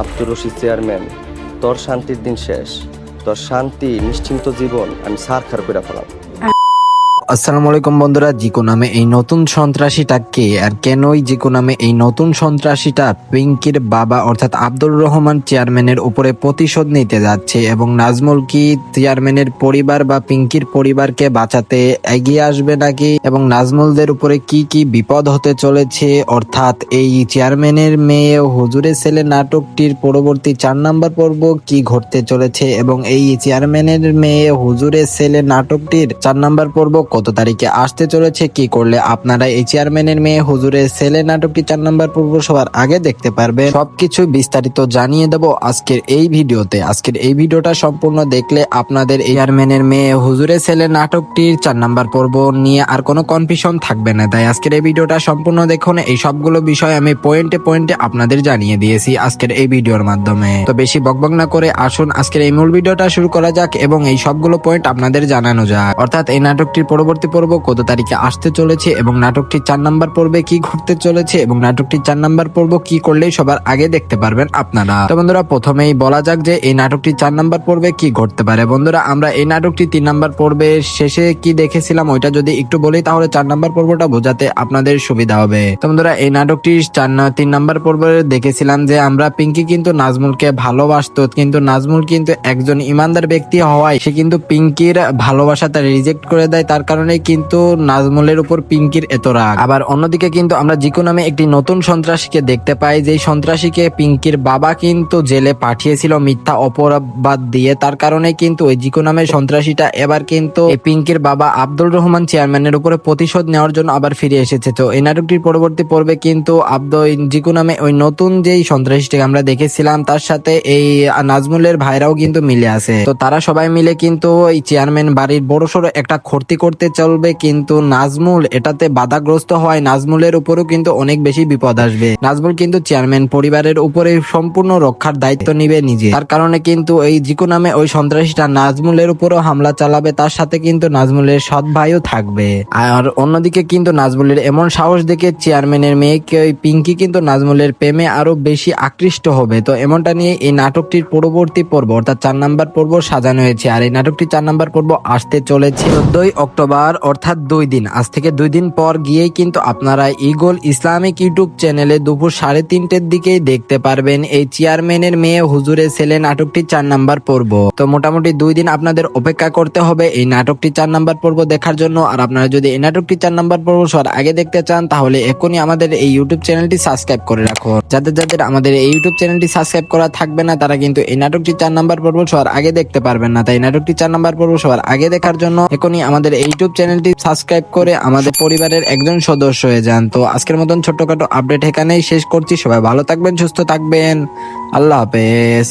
Abdur Rashid chairman, তোর শান্তির দিন শেষ। তোর শান্তি, নিশ্চিন্ত জীবন আমি সার খার করে আসসালামু আলাইকুম বন্ধুরা, জিকো নামে এই নতুন সন্ত্রাসীটা কে আর কেনই জিকো নামে এই নতুন সন্ত্রাসীটা পিঙ্কির বাবা অর্থাৎ আব্দুর রহমান চেয়ারম্যানের উপরে প্রতিশোধ নিতে যাচ্ছে এবং নাজমুল কি চেয়ারম্যানের পরিবার বা পিঙ্কির পরিবারকে বাঁচাতে এগিয়ে আসবে নাকি এবং নাজমুলদের উপরে কি কি বিপদ হতে চলেছে? অর্থাৎ এই চেয়ারম্যানের মেয়ে হুজুরের ছেলে নাটকটির পরবর্তী চার নাম্বার পর্ব কি ঘটতে চলেছে এবং এই চেয়ারম্যানের মেয়ে হুজুরের ছেলে নাটকটির চার নাম্বার পর্ব কত তারিখে আসতে চলেছে, কি করলে আপনারা এই চেয়ারম্যানের মেয়ে, হুজুরের ছেলে নাটকটি চার নাম্বার পর্ব সবার আগে দেখতে পারবেন সবকিছু বিস্তারিত জানিয়ে দেব আজকের এই ভিডিওতে। আজকের এই ভিডিওটা সম্পূর্ণ দেখলে আপনাদের চেয়ারম্যানের মেয়ে, হুজুরের ছেলে নাটকটির চার নাম্বার পর্ব নিয়ে আর কোনো কনফিউশন থাকবে না। তাই আজকের এই ভিডিওটা সম্পূর্ণ দেখুন। এই সবগুলো বিষয় আমি পয়েন্টে পয়েন্টে আপনাদের জানিয়ে দিয়েছি আজকের এই ভিডিওর মাধ্যমে। তো বেশি বকবক না করে আসুন, আজকের এই মূল ভিডিওটা শুরু করা যাক এবং এই সবগুলো পয়েন্ট আপনাদের জানানো যাক। অর্থাৎ এই নাটকটির পরবর্তী পর্ব কত তারিখে আসতে চলেছে এবং নাটকটি চার নাম্বার পর্বে কি ঘটতে চলেছে এবং নাটকটি চার নাম্বার পর্ব কি করলেই সবার আগে দেখতে পারবেন আপনারা। তো বন্ধুরা, প্রথমেই বলা যাক যে এই নাটকটি চার নাম্বার পর্বে কি ঘটতে পারে। বন্ধুরা, আমরা এই নাটকটি তিন নাম্বার পর্বে শেষে কি দেখেছিলাম ওইটা যদি একটু বলি, তাহলে চার নাম্বার পর্বটা বোঝাতে আপনাদের সুবিধা হবে। তো বন্ধুরা, এই নাটকটি চার তিন নাম্বার পর্বে দেখেছিলাম যে আমরা পিঙ্কি কিন্তু নাজমুলকে ভালোবাসতো, কিন্তু নাজমুল কিন্তু একজন ইমানদার ব্যক্তি হওয়ায় সে কিন্তু পিঙ্কির ভালোবাসা তার রিজেক্ট করে দেয়, তার কারণে কিন্তু নাজমুলের উপর পিঙ্কির এত রাগ। আবার অন্যদিকে কিন্তু আমরা জিকো নামে একটি নতুন সন্ত্রাসীকে দেখতে পাই যে সন্ত্রাসীকে পিঙ্কির বাবা কিন্তু জেলে পাঠিয়েছিল মিথ্যা অপরাধ দিয়ে। তার কারণে কিন্তু ওই জিকো নামে সন্ত্রাসীটা এবার কিন্তু পিঙ্কির বাবা আব্দুল রহমান চেয়ারম্যানের উপরে প্রতিশোধ নেওয়ার জন্য আবার ফিরে এসেছে। তো এই নাটকটির পরবর্তী পর্বে কিন্তু আব্দুল, জিকু নামে ওই নতুন যেই সন্ত্রাসীটাকে আমরা দেখেছিলাম, তার সাথে এই নাজমুলের ভাইরাও কিন্তু মিলে আছে। তো তারা সবাই মিলে কিন্তু এই চেয়ারম্যান বাড়ির বড় সড়ো একটা ক্ষতি করতে চলবে কিন্তু নাজমুল, এটাতে বাধাগ্রস্ত হয়। নাজমুলের উপরেও কিন্তু অনেক বেশি বিপদ আসবে। নাজমুল কিন্তু চেয়ারম্যান, পরিবারের উপরে সম্পূর্ণ রক্ষার দায়িত্ব নিবে নিজে। তার কারণে কিন্তু এই জিকু নামে ওই সন্ত্রাসীটা নাজমুলের উপরও হামলা চালাবে, তার সাথে কিন্তু নাজমুলের সৎ ভাইও থাকবে। আর অন্যদিকে কিন্তু নাজমুলের এমন সাহস দেখে চেয়ারম্যানের মেয়েকে ওই পিঙ্কি কিন্তু নাজমুলের প্রেমে আরও বেশি আকৃষ্ট হবে। তো এমনটা নিয়ে এই নাটকটির পরবর্তী পর্ব, অর্থাৎ চার নাম্বার পর্ব সাজানো হয়েছে। আর এই নাটকটি চার নাম্বার পর্ব আসতে চলেছে চোদ্দই অক্টোবর। অর্থাৎ দুই দিন। আজ থেকে দুই দিন পর গিয়েই কিন্তু আপনারা ইগল ইসলামিক ইউটিউব চ্যানেলে দুপুর সাড়ে তিনটের দিকেই দেখতে পারবেন এই চেয়ারম্যানের মেয়ে হুজুরের ছেলে নাটকটি চার নাম্বার পর্ব। তো মোটামুটি দুই দিন আপনাদের অপেক্ষা করতে হবে এই নাটকটি চার নাম্বার পর্ব দেখার জন্য। আর আপনারা যদি এই নাটকটি চার নাম্বার পর্ব সবার আগে দেখতে চান, তাহলে এখনই আমাদের এই ইউটিউব চ্যানেলটি সাবস্ক্রাইব করে রাখুন যাদের যাদের আমাদের এই ইউটিউব চ্যানেলটি সাবস্ক্রাইব করা থাকবে না, তারা কিন্তু এই নাটকটি চার নাম্বার পর্ব সবার আগে দেখতে পারবেন না। তাই নাটকটি চার নাম্বার পর্ব সবার আগে দেখার জন্য এখনই আমাদের এই ইউটিউব চ্যানেলটি সাবস্ক্রাইব করে আমাদের পরিবারের একজন সদস্য হয়ে যান। তো আজকের মতন ছোটখাটো আপডেট এখানেই শেষ করছি। সবাই ভালো থাকবেন, সুস্থ থাকবেন। আল্লাহ হাফেজ।